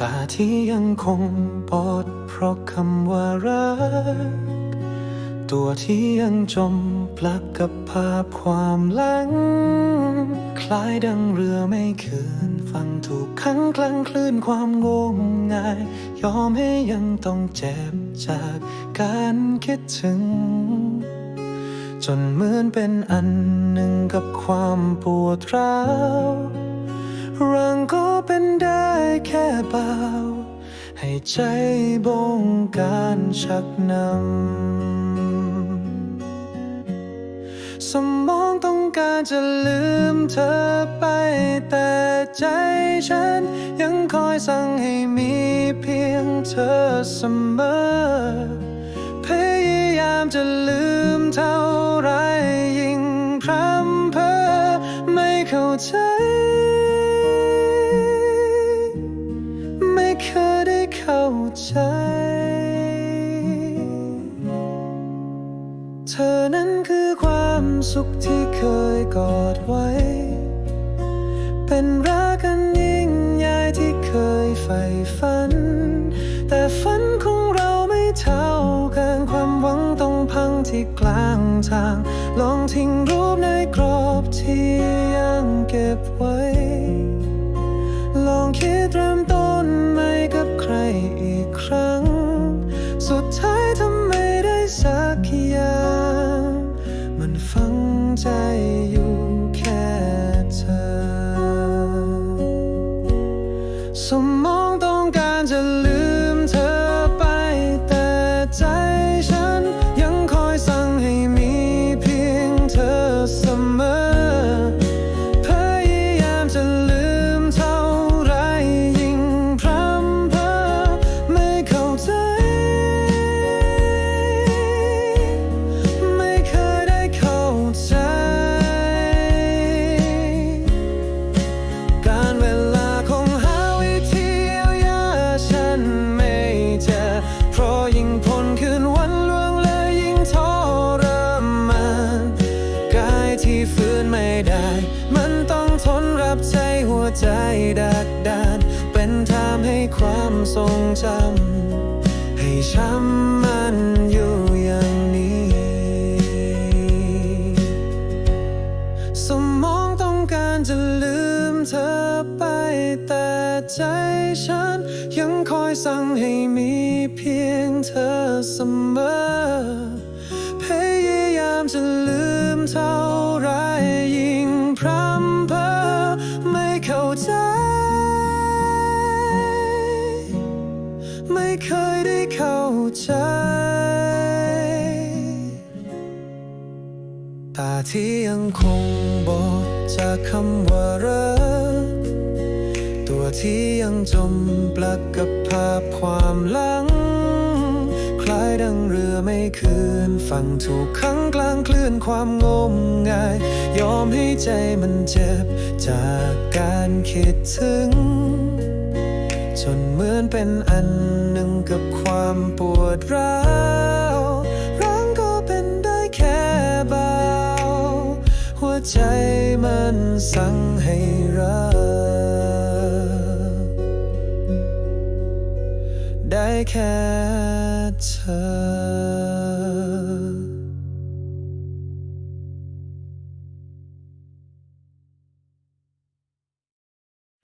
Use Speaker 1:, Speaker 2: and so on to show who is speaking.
Speaker 1: ตาที่ยังคงบอดเพราะคำว่ารัก ตัวที่ยังจมปลักกับภาพความหลัง คล้ายดังเรือไม่คืนฟังถูกขังกลางคลื่นความงมงาย ยอมให้ยังต้องเจ็บจากการคิดถึง จนเหมือนเป็นอันหนึ่งกับความปวดร้าว ร่างก็เป็นได้แค่เบาให้ใจบงการชักนำ สมองต้องการจะลืมเธอไป แต่ใจฉันยังคอยสั่งให้มีเพียงเธอเสมอ พยายามจะลืมเท่า เข้าใจ เธอนั้นคือความสุขที่เคยกอดไว้ เป็นรักกันยิ่งใหญ่ที่เคยใฝ่ฝัน แต่ฝันของเราไม่เท่ากันความหวังต้องพังที่กลางทาง ลองทิ้งรูปในกรอบที่ ใจอยู่แค่เธอ สมองต้องการจะลืมเธอไป แต่ใจฉันยังคอยสั่งให้มีเพียงเธอเสมอ รับใจหัวใจดักดานเป็นทามให้ความทรงจำให้ช้ำมันอยู่อย่างนี้ สมองต้องการจะลืมเธอไปแต่ใจฉัน ยังคอยสั่งให้มีเพียงเธอเสมอพยายามจะลืมเท่า ใจ ตาที่ยังคงบอดจากคำว่ารัก ตัวที่ยังจมปลักกับภาพความหลัง คล้ายดังเรือไม่คืนฝั่งถูกขังกลางคลื่นความงมงาย ยอมให้ใจมันเจ็บจากการคิดถึง จนเหมือนเป็นอันหนึ่งกับความปวดร้าวร้างก็เป็นได้แค่เบา หัวใจมันสั่งให้รักได้แค่เธอ